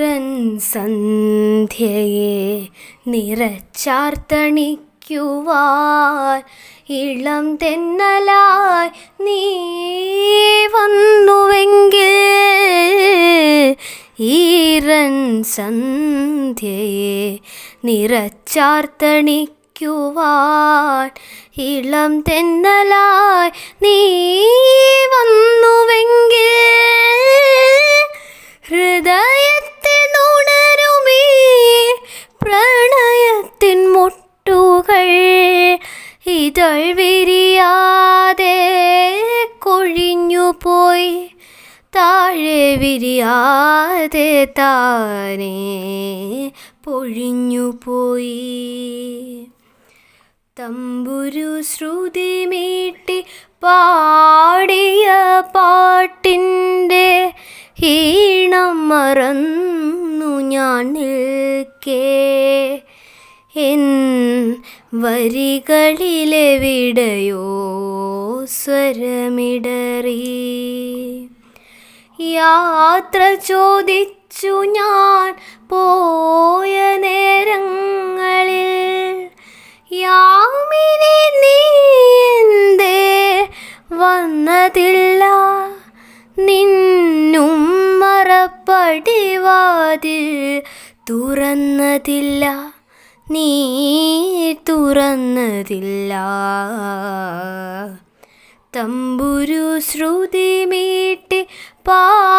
ഈറൻ സന്ധ്യയെ നിറച്ചാർത്തണിക്കുവാൻ ഇളം തെന്നലായി നീ വന്നുവെങ്കിൽ ഈറൻ സന്ധ്യയെ നിറച്ചാർത്തണിക്കുവാൻ ഇളം തെന്നലായി നീ ഇതൾ വിരിയാതെ കൊഴിഞ്ഞുപോയി. താഴെ വിരിയാതെ താനേ പൊഴിഞ്ഞുപോയി. തമ്പുരു ശ്രുതി മീട്ടി പാടിയ പാട്ടിന്റെ ഹീണം മറന്നു ഞാൻ നിൽക്കേ. എൻ വരികളിലെവിടെയോ സ്വരമിടറി. യാത്ര ചോദിച്ചു ഞാൻ പോയ നേരങ്ങളിൽ യാമിനി നീ വന്നതില്ല? നിന്നും മറപ്പടിവാതിൽ തുറന്നതില്ല. നീ തുറന്നതില്ല. തമ്പുരു ശ്രുതി മീട്ടി പാടിയ